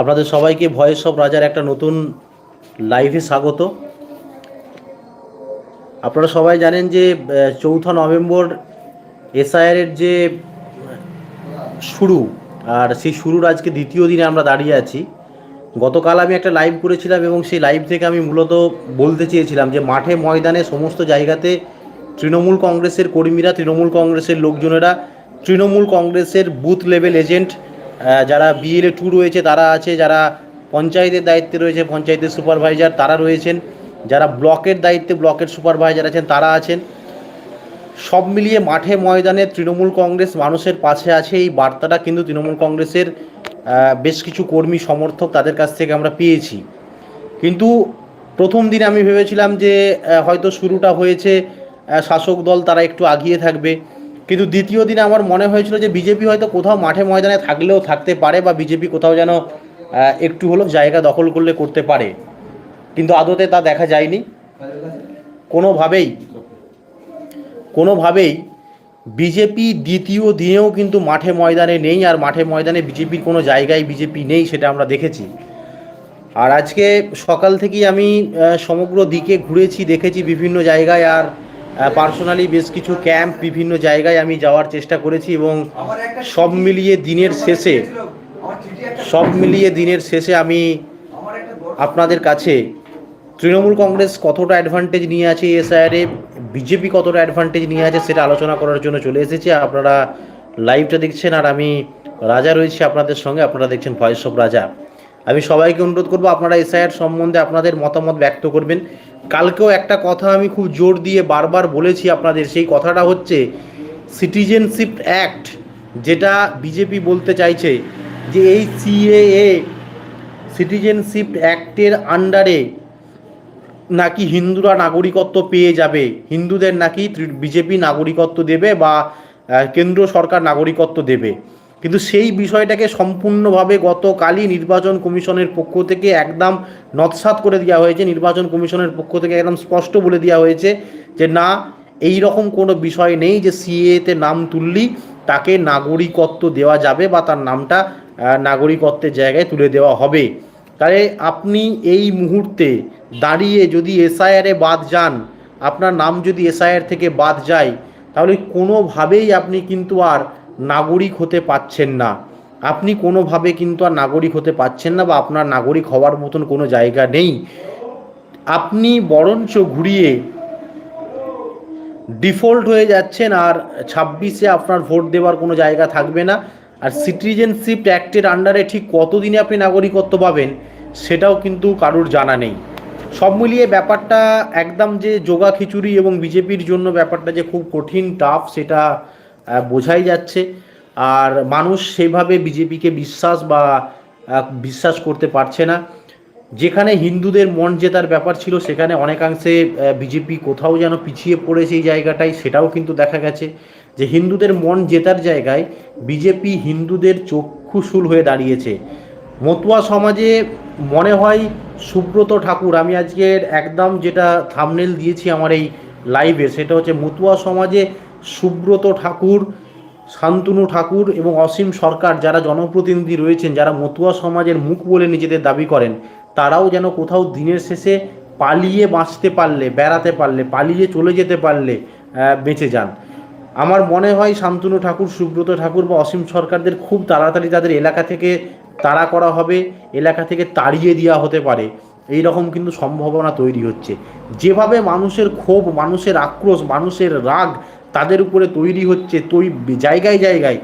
আপনাদের সবাইকে voice of রাজার একটা নতুন লাইভে স্বাগত। আপনারা সবাই জানেন যে চৌঠা নভেম্বর এসআইআরের যে শুরু, আর সেই শুরুর আজকে দ্বিতীয় দিনে আমরা দাঁড়িয়ে আছি। গতকাল আমি একটা লাইভ করেছিলাম এবং সেই লাইভ থেকে আমি মূলত বলতে চেয়েছিলাম যে, মাঠে, ময়দানে সমস্ত জায়গাতে তৃণমূল কংগ্রেসের কর্মীরা, তৃণমূল কংগ্রেসের লোকজনেরা, তৃণমূল কংগ্রেসের বুথ লেভেল এজেন্ট যারা বিএলএ টু রয়েছে, তারা আছে, যারা পঞ্চায়েতের দায়িত্বে রয়েছে, পঞ্চায়েতের সুপারভাইজার তারা রয়েছেন। যারা ব্লকের দায়িত্বে, ব্লকের সুপারভাইজার আছেন, তারা আছেন। সব মিলিয়ে মাঠে ময়দানে তৃণমূল কংগ্রেস মানুষের পাশে আছে। এই বার্তাটা কিন্তু তৃণমূল কংগ্রেসের বেশ কিছু কর্মী সমর্থক তাদের কাছ থেকে আমরা পেয়েছি। কিন্তু প্রথম দিনে আমি ভেবেছিলাম যে হয়তো শুরুটা হয়েছে শাসক দল তারা একটু আগিয়ে থাকবে। কিন্তু দ্বিতীয় দিনে আমার মনে হয়েছিল যে বিজেপি হয়তো কোথাও মাঠে ময়দানে থাকলেও থাকতে পারে বা বিজেপি কোথাও যেন একটু হলেও জায়গা দখল করলে করতে পারে। কিন্তু আদতে তা দেখা যায়নি। কোনোভাবেই কোনোভাবেই বিজেপি দ্বিতীয় দিনেও কিন্তু মাঠে ময়দানে নেই আর মাঠে ময়দানে বিজেপির কোনো জায়গায় বিজেপি নেই সেটা আমরা দেখেছি। আর আজকে সকাল থেকেই আমি সমগ্র দিকে ঘুরেছি, দেখেছি বিভিন্ন জায়গায় আর পার্সোনালি বেশ কিছু ক্যাম্প বিভিন্ন জায়গায় আমি যাওয়ার চেষ্টা করেছি এবং সব মিলিয়ে দিনের শেষে, সব মিলিয়ে দিনের শেষে আমি আপনাদের কাছে তৃণমূল কংগ্রেস কতটা অ্যাডভান্টেজ নিয়ে আছে এসআইআরে বিজেপি কতটা অ্যাডভান্টেজ নিয়ে আছে সেটা আলোচনা করার জন্য চলে এসেছে। আপনারা লাইভটা দেখছেন আর আমি রাজা রয়েছি আপনাদের সঙ্গে, আপনারা দেখছেন ভয়েস অফ রাজা। আমি সবাইকে অনুরোধ করব আপনারা এসআইআর সম্বন্ধে আপনাদের মতামত ব্যক্ত করবেন। কালকেও একটা কথা আমি খুব জোর দিয়ে বারবার বলেছি আপনাদের, সেই কথাটা হচ্ছে সিটিজেনশিপ অ্যাক্ট যেটা বিজেপি বলতে চাইছে যে এই সিএএ সিটিজেনশিপ অ্যাক্টের আন্ডারে নাকি হিন্দুরা নাগরিকত্ব পেয়ে যাবে, হিন্দুদের নাকি বিজেপি নাগরিকত্ব দেবে বা কেন্দ্র সরকার নাগরিকত্ব দেবে। কিন্তু সেই বিষয়টাকে সম্পূর্ণভাবে গতকালই নির্বাচন কমিশনের পক্ষ থেকে একদম নৎসাত করে দেওয়া হয়েছে। নির্বাচন কমিশনের পক্ষ থেকে একদম স্পষ্ট বলে দেওয়া হয়েছে যে, না এই রকম কোনো বিষয় নেই যে সিএতে নাম তুললি, তাকে নাগরিকত্ব দেওয়া যাবে বা তার নামটা নাগরিকত্বের জায়গায় তুলে দেওয়া হবে। তাহলে আপনি এই মুহূর্তে দাঁড়িয়ে যদি এসআইআরে বাদ যান, আপনার নাম যদি এসআইআর থেকে বাদ যায়, তাহলে কোনোভাবেই আপনি কিন্তু আর নাগরিক হতে পাচ্ছেন না। আপনি কোনোভাবে কিন্তু আর নাগরিক হতে পাচ্ছেন না বা আপনার নাগরিক হওয়ার মতন কোনো জায়গা নেই। আপনি বরঞ্চ ঘুরিয়ে ডিফল্ট হয়ে যাচ্ছেন আর ছাব্বিশে আপনার ভোট দেওয়ার কোনো জায়গা থাকবে না। আর সিটিজেনশিপ অ্যাক্টের আন্ডারে ঠিক কতদিনে আপনি নাগরিকত্ব পাবেন সেটাও কিন্তু কারুর জানা নেই। সব মিলিয়ে ব্যাপারটা একদম যে যোগা খিচুড়ি এবং বিজেপির জন্য ব্যাপারটা যে খুব কঠিন টাফ সেটা বোঝাই যাচ্ছে। আর মানুষ সেভাবে বিজেপিকে বিশ্বাস বা বিশ্বাস করতে পারছে না। যেখানে হিন্দুদের মন জেতার ব্যাপার ছিল, সেখানে অনেকাংশে বিজেপি কোথাও যেন পিছিয়ে পড়েছে এই জায়গাটায়, সেটাও কিন্তু দেখা গেছে। যে হিন্দুদের মন জেতার জায়গায় বিজেপি হিন্দুদের চক্ষুশূল হয়ে দাঁড়িয়েছে। মতুয়া সমাজে মনে হয় সুব্রত ঠাকুর, আমি আজকের একদম যেটা থামনেল দিয়েছি আমার এই লাইভে সেটা হচ্ছে মতুয়া সমাজে সুব্রত ঠাকুর, শান্তনু ঠাকুর এবং অসীম সরকার যারা জনপ্রতিনিধি রয়েছেন, যারা মতুয়া সমাজের মুখ বলে নিজেদের দাবি করেন, তারাও যেন কোথাও দিনের শেষে পালিয়ে বাঁচতে পারলে, বেড়াতে পারলে, পালিয়ে চলে যেতে পারলে বেঁচে যান। আমার মনে হয় শান্তনু ঠাকুর, সুব্রত ঠাকুর বা অসীম সরকারদের খুব তাড়াতাড়ি তাদের এলাকা থেকে তাড়া করা হবে, এলাকা থেকে তাড়িয়ে দেওয়া হতে পারে। এই রকম কিন্তু সম্ভাবনা তৈরি হচ্ছে। যেভাবে মানুষের ক্ষোভ, মানুষের আক্রোশ, মানুষের রাগ তাদের উপরে তৈরি হচ্ছে তৈ জায়গায় জায়গায়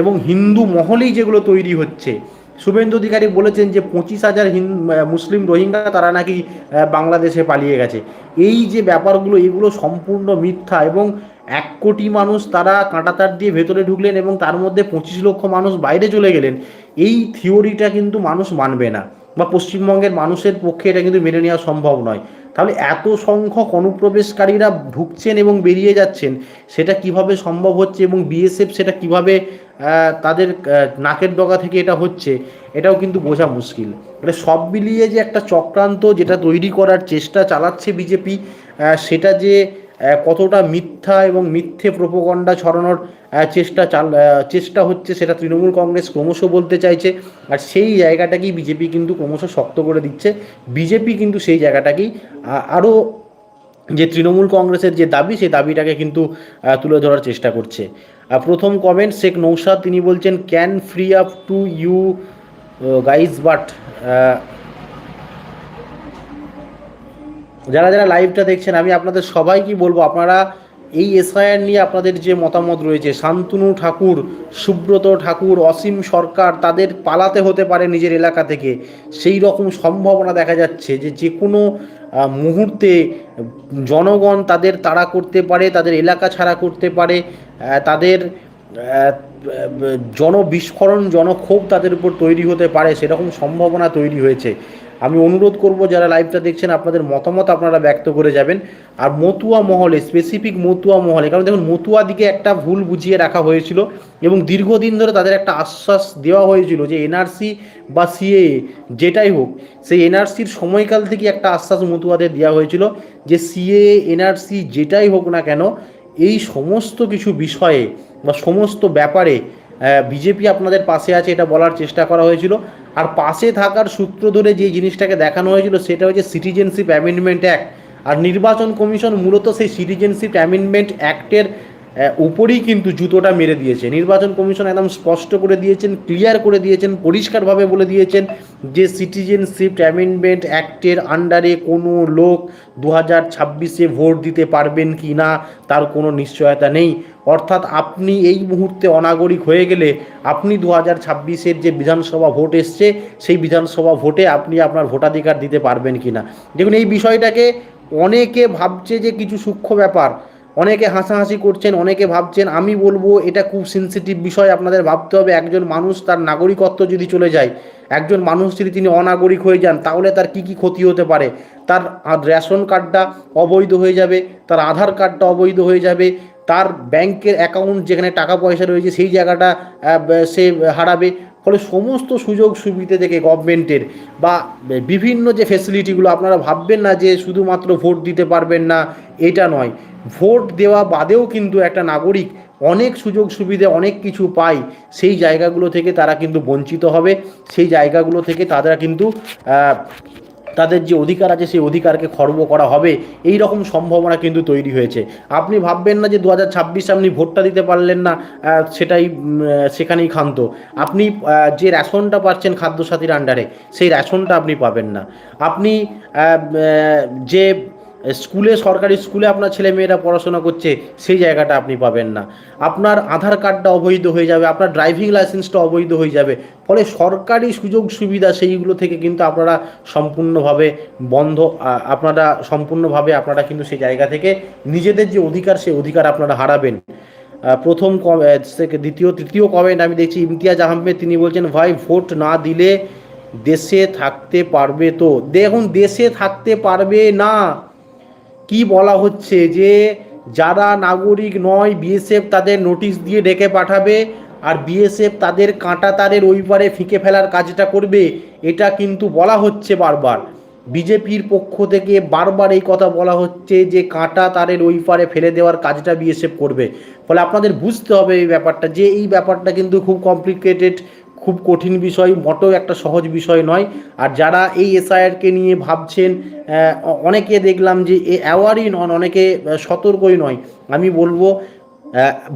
এবং হিন্দু মহলেই যেগুলো তৈরি হচ্ছে। শুভেন্দু অধিকারী বলেছেন যে পঁচিশ হাজার মুসলিম রোহিঙ্গা তারা নাকি বাংলাদেশে পালিয়ে গেছে। এই যে ব্যাপারগুলো, এগুলো সম্পূর্ণ মিথ্যা এবং এক কোটি মানুষ তারা কাঁটাতার দিয়ে ভেতরে ঢুকলেন এবং তার মধ্যে পঁচিশ লক্ষ মানুষ বাইরে চলে গেলেন। এই থিওরিটা কিন্তু মানুষ মানবে না বা পশ্চিমবঙ্গের মানুষের পক্ষে এটা কিন্তু মেনে নেওয়া সম্ভব নয়। তাহলে এত সংখ্যক অনুপ্রবেশকারীরা ঢুকছেন এবং বেরিয়ে যাচ্ছেন, সেটা কীভাবে সম্ভব হচ্ছে এবং বিএসএফ সেটা কীভাবে তাদের নাকের ডগা থেকে এটা হচ্ছে, এটাও কিন্তু বোঝা মুশকিল। মানে সব মিলিয়ে যে একটা চক্রান্ত যেটা তৈরি করার চেষ্টা চালাচ্ছে বিজেপি সেটা যে কতটা মিথ্যা এবং মিথ্যে প্রোপগণ্ডা ছড়ানোর চেষ্টা চাল চেষ্টা হচ্ছে সেটা তৃণমূল কংগ্রেস ক্রমশ বলতে চাইছে। আর সেই জায়গাটাকেই বিজেপি কিন্তু ক্রমশ শক্ত করে দিচ্ছে। বিজেপি কিন্তু সেই জায়গাটাকেই আরও যে তৃণমূল কংগ্রেসের যে দাবি, সেই দাবিটাকে কিন্তু তুলে ধরার চেষ্টা করছে। আর প্রথম কমেন্ট শেখ নৌসাদ তিনি বলছেন can free up to you guys but যারা যারা লাইভটা দেখছেন, আমি আপনাদের সবাইকে বলব, আপনারা এই এসআইআর নিয়ে আপনাদের যে মতামত রয়েছে, শান্তনু ঠাকুর, সুব্রত ঠাকুর, অসীম সরকার, তাদের পালাতে হতে পারে নিজের এলাকা থেকে। সেই রকম সম্ভাবনা দেখা যাচ্ছে যে যে কোনো মুহূর্তে জনগণ তাদের তাড়া করতে পারে, তাদের এলাকা ছাড়া করতে পারে তাদের জনবিস্ফোরণ, জনক্ষোভ তাদের উপর তৈরি হতে পারে, সেরকম সম্ভাবনা তৈরি হয়েছে। আমি অনুরোধ করব যারা লাইভটা দেখছেন, আপনাদের মতামত আপনারা ব্যক্ত করে যাবেন। আর মতুয়া মহলে স্পেসিফিক মতুয়া মহলে, কারণ দেখুন, মতুয়া দিকে একটা ভুল বুঝিয়ে রাখা হয়েছিল এবং দীর্ঘদিন ধরে তাদের একটা আশ্বাস দেওয়া হয়েছিল যে এনআরসি বা সিএ যেটাই হোক, সেই এনআরসির সময়কাল থেকে একটা আশ্বাস মতুয়াদের দেওয়া হয়েছিল যে সিএ এনআরসি যেটাই হোক না কেন, এই সমস্ত কিছু বিষয়ে বা সমস্ত ব্যাপারে বিজেপি আপনাদের পাশে আছে, এটা বলার চেষ্টা করা হয়েছিল। আর পাশে থাকার সূত্র ধরে যে জিনিসটাকে দেখানো হয়েছিল, সেটা হচ্ছে সিটিজেনশিপ অ্যামেন্ডমেন্ট অ্যাক্ট আর নির্বাচন কমিশন মূলত সেই সিটিজেনশিপ অ্যামেন্ডমেন্ট অ্যাক্টের উপরেই কিন্তু জুতোটা মেরে দিয়েছে। নির্বাচন কমিশন একদম স্পষ্ট করে দিয়েছেন ক্লিয়ার করে দিয়েছেন, পরিষ্কারভাবে বলে দিয়েছেন যে সিটিজেনশিপ অ্যামেন্ডমেন্ট অ্যাক্টের আন্ডারে কোনো লোক দু হাজার ছাব্বিশে ভোট দিতে পারবেন কি না, তার কোনো নিশ্চয়তা নেই। অর্থাৎ আপনি এই মুহূর্তে অনাগরিক হয়ে গেলে আপনি দু হাজার ছাব্বিশের যে বিধানসভা ভোট এসছে, সেই বিধানসভা ভোটে আপনি আপনার ভোটাধিকার দিতে পারবেন কি না দেখুন, এই বিষয়টাকে অনেকে ভাবছে যে কিছু সূক্ষ্ম ব্যাপার। অনেকে হাসাহাসি করছেন, অনেকে ভাবছেন, আমি বলব, এটা খুব সেন্সিটিভ বিষয়, আপনাদের ভাবতে হবে, একজন মানুষ তার নাগরিকত্ব যদি চলে যায়, একজন মানুষ যদি তিনি অনাগরিক হয়ে যান, তাহলে তার কি কি ক্ষতি হতে পারে? তার রেশন কার্ডটা অবৈধ হয়ে যাবে, তার আধার কার্ডটা অবৈধ হয়ে যাবে তার ব্যাংকের অ্যাকাউন্ট যেখানে টাকা পয়সা রয়েছে সেই জায়গাটা সে হারাবে। ফলে সমস্ত সুযোগ সুবিধে থেকে গভর্নমেন্টের বা বিভিন্ন যে ফেসিলিটিগুলো আপনারা ভাববেন না যে শুধুমাত্র ভোট দিতে পারবেন না, এটা নয়। ভোট দেওয়া বাদেও কিন্তু একটা নাগরিক অনেক সুযোগ সুবিধে, অনেক কিছু পায়। সেই জায়গাগুলো থেকে তারা কিন্তু বঞ্চিত হবে। সেই জায়গাগুলো থেকে তারা কিন্তু তাদের যে অধিকার আছে সেই অধিকারকে খর্ব করা হবে এই রকম সম্ভাবনা কিন্তু তৈরি হয়েছে। আপনি ভাববেন না যে দু হাজার ছাব্বিশে আপনি ভোটটা দিতে পারলেন না সেটাই সেখানেই খান্ত আপনি যে রেশনটা পাচ্ছেন খাদ্যসাথীর আন্ডারে সেই রেশনটা আপনি পাবেন না। আপনি যে স্কুলে, সরকারি স্কুলে আপনার ছেলে মেয়েরা পড়াশোনা করছে, সেই জায়গাটা আপনি পাবেন না। আপনার আধার কার্ডটা অবৈধ হয়ে যাবে, আপনার ড্রাইভিং লাইসেন্সটা অবৈধ হয়ে যাবে। ফলে সরকারি সুযোগ সুবিধা সেইগুলো থেকে কিন্তু আপনারা সম্পূর্ণভাবে বন্ধ আপনারা সম্পূর্ণভাবে আপনারা কিন্তু সেই জায়গা থেকে নিজেদের যে অধিকার, সেই অধিকার আপনারা হারাবেন। প্রথম দ্বিতীয়, তৃতীয় কমেন্ট আমি দেখছি ইমতিয়াজ আহমেদ, তিনি বলছেন, ভাই, ভোট না দিলে দেশে থাকতে পারবে তো। দেখুন, দেশে থাকতে পারবে না। কি বলা হচ্ছে যে যারা নাগরিক নয়, বিএসএফ তাদের নোটিশ দিয়ে ডেকে পাঠাবে আর বিএসএফ তাদের কাঁটা তারের ওই পারে ফিকে ফেলার কাজটা করবে, এটা কিন্তু বলা হচ্ছে বারবার। বিজেপির পক্ষ থেকে বারবার এই কথা বলা হচ্ছে যে কাঁটা তারের ওই পারে ফেলে দেওয়ার কাজটা বিএসএফ করবে। ফলে আপনাদের বুঝতে হবে এই ব্যাপারটা যে এই ব্যাপারটা কিন্তু খুব কমপ্লিকেটেড খুব কঠিন বিষয়, মোটেও একটা সহজ বিষয় নয়। আর যারা এই এসআইআরকে নিয়ে ভাবছেন অনেকে দেখলাম যে এ অ্যাওয়ারই নন, অনেকে সতর্কই নয়। আমি বলব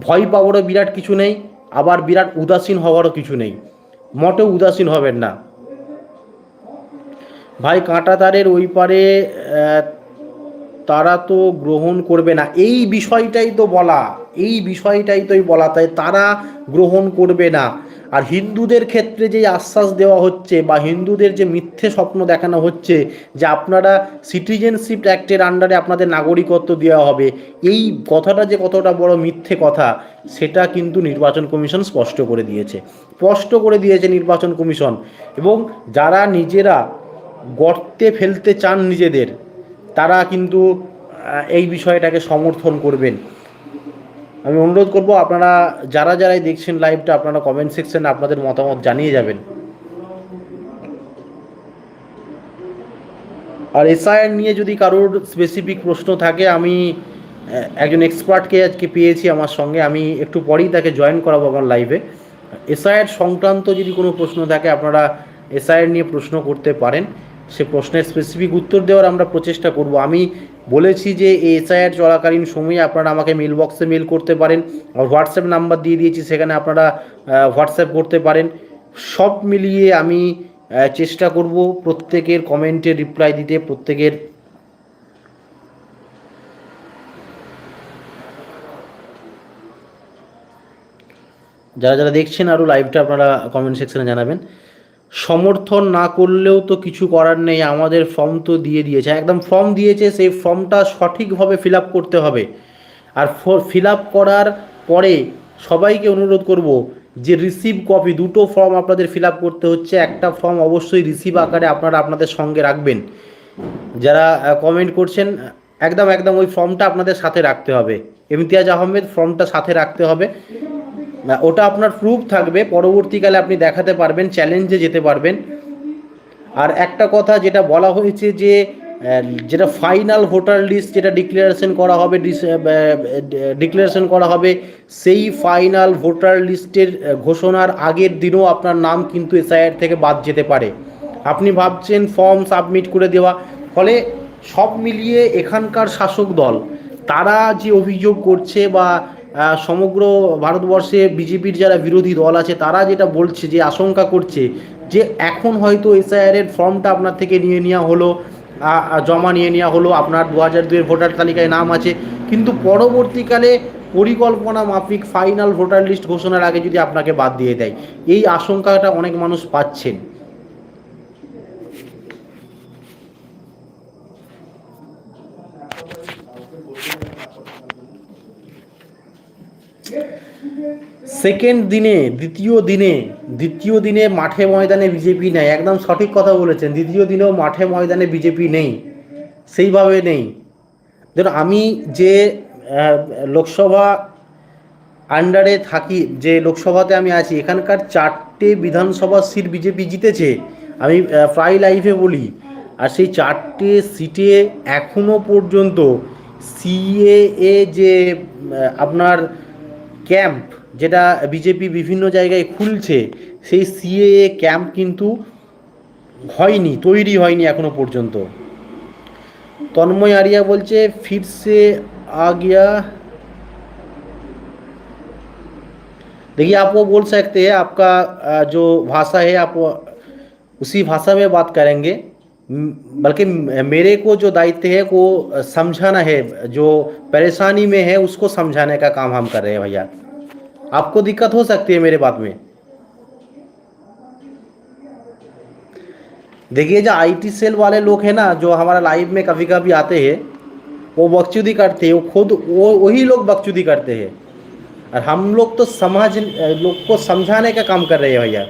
ভয় পাওয়ারও বিরাট কিছু নেই, আবার বিরাট উদাসীন হওয়ারও কিছু নেই। মোটেও উদাসীন হবেন না। ভাই কাঁটা তারের ওই পারে তারা তো গ্রহণ করবে না। এই বিষয়টাই তো বলা, এই বিষয়টাই তোই বলা, তাই তারা গ্রহণ করবে না। আর হিন্দুদের ক্ষেত্রে যে আশ্বাস দেওয়া হচ্ছে বা হিন্দুদের যে মিথ্যে স্বপ্ন দেখানো হচ্ছে যে আপনারা সিটিজেনশিপ অ্যাক্টের আন্ডারে আপনাদের নাগরিকত্ব দেওয়া হবে, এই কথাটা যে কতটা বড় মিথ্যে কথা, সেটা কিন্তু নির্বাচন কমিশন স্পষ্ট করে দিয়েছে। স্পষ্ট করে দিয়েছে নির্বাচন কমিশন। এবং যারা নিজেরা গর্তে ফেলতে চান নিজেদের, তারা কিন্তু এই বিষয়টাকে সমর্থন করবেন। আমি অনুরোধ করব, আপনারা যারা যারাই দেখছেন লাইভটা আপনারা কমেন্ট সেকশনে আপনাদের মতামত জানিয়ে যাবেন। আর এসআইআর নিয়ে যদি কারোর স্পেসিফিক প্রশ্ন থাকে, আমি একজন এক্সপার্টকে আজকে পেয়েছি আমার সঙ্গে। আমি একটু পরেই তাকে জয়েন করাবো আমার লাইভে এসআইয়ের সংক্রান্ত যদি কোনো প্রশ্ন থাকে, আপনারা এসআইয়ের নিয়ে প্রশ্ন করতে পারেন। সে প্রশ্নের স্পেসিফিক উত্তর দেওয়ার আমরা প্রচেষ্টা করব। আমি বলেছি যে এসআইআর চলাকালীন সময়ে আপনারা আমাকে মেল বক্সে মেল করতে পারেন হোয়াটসঅ্যাপ নাম্বার দিয়ে দিয়েছি, সেখানে আপনারা হোয়াটসঅ্যাপ করতে পারেন। সব মিলিয়ে আমি চেষ্টা করব প্রত্যেকের কমেন্টে রিপ্লাই দিতে, প্রত্যেকের যারা যারা দেখছেন আরও লাইভটা আপনারা কমেন্ট সেকশনে জানাবেন। সমর্থন না করলেও তো কিছু করার নেই, আমাদের ফর্ম তো দিয়ে দিয়েছে। একদম ফর্ম দিয়েছে, সেই ফর্মটা সঠিকভাবে ফিল আপ করতে হবে। আর ফিল আপ করার পরে সবাইকে অনুরোধ করব যে রিসিভ কপি দুটো ফর্ম আপনাদের ফিল আপ করতে হচ্ছে। একটা ফর্ম অবশ্যই রিসিভ আকারে আপনারা আপনাদের সঙ্গে রাখবেন। যারা কমেন্ট করছেন, একদম একদম ওই ফর্মটা আপনাদের সাথে রাখতে হবে। ইমতিয়াজ আহমেদ ফর্মটা সাথে রাখতে হবে। ওটা আপনার প্রুফ থাকবে, পরবর্তীকালে আপনি দেখাতে পারবেন চ্যালেঞ্জে যেতে পারবেন। আর একটা কথা যেটা বলা হয়েছে যে যেটা ফাইনাল ভোটার লিস্ট যেটা ডিক্লারেশন করা হবে ডিক্লারেশন করা হবে, সেই ফাইনাল ভোটার লিস্টের ঘোষণার আগের দিনও আপনার নাম কিন্তু এসআইআর থেকে বাদ যেতে পারে। আপনি ভাবছেন ফর্ম সাবমিট করে দেওয়া, ফলে সব মিলিয়ে এখানকার শাসক দল, তারা যে অভিযোগ করছে বা সমগ্র ভারতবর্ষে বিজেপির যারা বিরোধী দল আছে, তারা যেটা বলছে, যে আশঙ্কা করছে, যে এখন হয়তো এসআইআর এর ফর্মটা আপনার থেকে নিয়ে নেওয়া হলো জমা নিয়ে নেওয়া হলো, আপনার দু হাজার দুয়ের ভোটার তালিকায় নাম আছে, কিন্তু পরবর্তীকালে পরিকল্পনা মাফিক ফাইনাল ভোটার লিস্ট ঘোষণার আগে যদি আপনাকে বাদ দিয়ে দেয়, এই আশঙ্কাটা অনেক মানুষ পাচ্ছেন। সেকেন্ড দিনে, দ্বিতীয় দিনে দ্বিতীয় দিনে মাঠে ময়দানে বিজেপি নেই। একদম সঠিক কথা বলেছেন। দ্বিতীয় দিনেও মাঠে ময়দানে বিজেপি নেই। সেইভাবে নেই। দেখুন আমি যে লোকসভা আন্ডারে থাকি, যে লোকসভাতে আমি আছি, এখানকার চারটে বিধানসভা সিট বিজেপি জিতেছে, আমি প্রায় লাইভে বলি। আর সেই চারটে সিটে এখনও পর্যন্ত সিএএ যে আপনার ক্যাম্প যেটা বিজেপি বিভিন্ন জায়গায় খুলছে সেই সিএএ ক্যাম্প কিন্তু হয়নি তৈরি হয়নি এখনো পর্যন্ত তন্ময় আরিয়া বলছে ফিরসে आ गया देखिए आप वो बोल सकते हैं आपका अ, जो भाषा है आप वो उसी भाषा में बात करेंगे म- बल्कि म- मेरे को जो दायित्व है वो समझाना है जो परेशानी में है उसको समझाने का काम हम कर रहे हैं भैया आपको दिक्कत हो सकती है मेरे बात में। देखिए जो आईटी सेल वाले लोग हैं ना, जो हमारा लाइव में कभी कभी आते हैं, वो बकचोदी करते हैं, वो खुद, वो, वही लोग बकचोदी करते हैं। और हम लोग तो समझ, लोग को समझाने का काम कर रहे हैं भैया।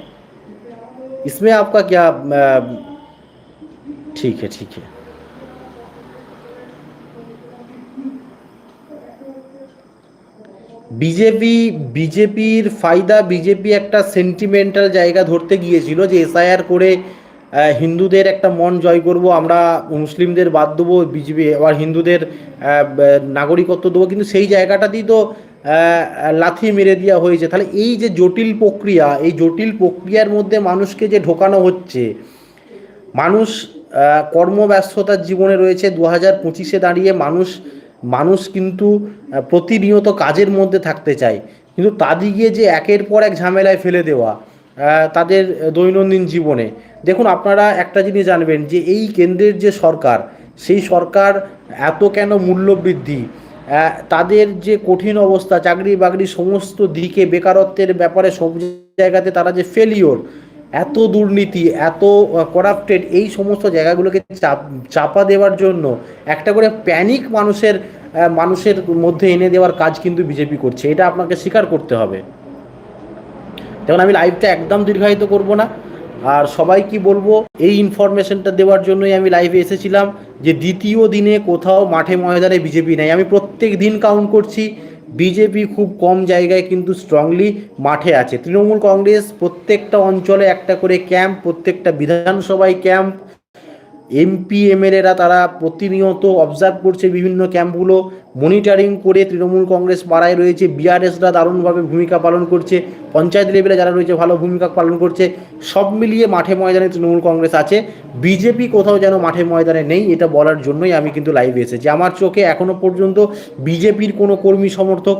इसमें आपका क्या ठीक है ठीक है। বিজেপি, বিজেপির ফায়দা, বিজেপি একটা সেন্টিমেন্টাল জায়গা ধরতে গিয়েছিল যে এসআইআর করে হিন্দুদের একটা মন জয় করব, আমরা মুসলিমদের বাদ দেবো, বিজেপি আবার হিন্দুদের নাগরিকত্ব দেবো, কিন্তু সেই জায়গাটাতেই তো লাথি মেরে দেওয়া হয়েছে। তাহলে এই যে জটিল প্রক্রিয়া, এই জটিল প্রক্রিয়ার মধ্যে মানুষকে যে ঢোকানো হচ্ছে, মানুষ কর্মব্যস্ততার জীবনে রয়েছে, দু হাজার পঁচিশে দাঁড়িয়ে মানুষ মানুষ কিন্তু প্রতিনিয়ত কাজের মধ্যে থাকতে চায়। কিন্তু তাদিকে যে একের পর এক ঝামেলায় ফেলে দেওয়া তাদের দৈনন্দিন জীবনে। দেখুন, আপনারা একটা জিনিস জানবেন যে এই কেন্দ্রের যে সরকার, সেই সরকার এত কেন মূল্যবৃদ্ধি? তাদের যে কঠিন অবস্থা চাকরি বাকরি সমস্ত দিকে বেকারত্বের ব্যাপারে সব জায়গাতে তারা যে ফেলিওর এত দুর্নীতি, এত করাপ্টেড এই সমস্ত জায়গাগুলোকে চাপ, চাপা দেওয়ার জন্য একটা করে প্যানিক মানুষের মানুষের মধ্যে এনে দেওয়ার কাজ কিন্তু বিজেপি করছে। এটা আপনাকে স্বীকার করতে হবে। দেখুন আমি লাইভটা একদম দীর্ঘায়িত করব না। আর সবাই কি বলব, এই ইনফরমেশনটা দেওয়ার জন্যই আমি লাইভে এসেছিলাম যে দ্বিতীয় দিনে কোথাও মাঠে ময়দানে বিজেপি নেই। আমি প্রত্যেক দিন কাউন্ট করছি বিজেপি খুব কম জায়গায় কিন্তু স্ট্রংলি মাঠে আছে। তৃণমূল কংগ্রেস প্রত্যেকটা অঞ্চলে একটা করে ক্যাম্প প্রত্যেকটা বিধানসভায় ক্যাম্প এমপি এমএলএরা তারা প্রতিনিয়ত অবজার্ভ করছে বিভিন্ন ক্যাম্পগুলো মনিটরিং করে তৃণমূল কংগ্রেস পাড়ায় রয়েছে বিআরএসরা দারুণভাবে ভূমিকা পালন করছে, পঞ্চায়েত লেভেলে যারা রয়েছে ভালো ভূমিকা পালন করছে, সব মিলিয়ে মাঠে ময়দানে তৃণমূল কংগ্রেস আছে। বিজেপি কোথাও যেন মাঠে ময়দানে নেই, এটা বলার জন্যই আমি কিন্তু লাইভে এসেছি। আমার চোখে এখনও পর্যন্ত বিজেপির কোনো কর্মী সমর্থক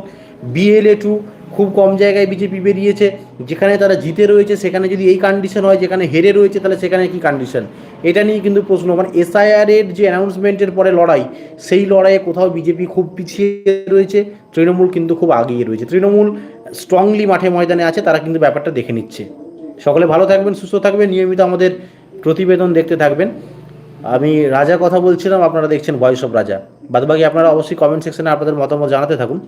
বিএলএ টু খুব কম জায়গায় বিজেপি বেরিয়েছে। যেখানে তারা জিতে রয়েছে, সেখানে যদি এই কন্ডিশন হয়, যেখানে হেরে রয়েছে, তাহলে সেখানে কি কন্ডিশন এটা নিয়ে কিন্তু প্রশ্ন মানে এসআইআর এর যে অ্যানাউন্সমেন্টের পরে লড়াই, সেই লড়াইয়ে কোথাও বিজেপি খুব পিছিয়ে রয়েছে, তৃণমূল কিন্তু খুব আগিয়ে রয়েছে। তৃণমূল স্ট্রংলি মাঠে ময়দানে আছে, তারা কিন্তু ব্যাপারটা দেখে নিচ্ছে। সকলে ভালো থাকবেন, সুস্থ থাকবেন, নিয়মিত আমাদের প্রতিবেদন দেখতে থাকবেন। আমি রাজা কথা বলছিলাম, আপনারা দেখছেন ভয়েস অফ রাজা বাদবাকি আপনারা অবশ্যই কমেন্ট সেকশনে আপনাদের মতামত জানাতে থাকুন।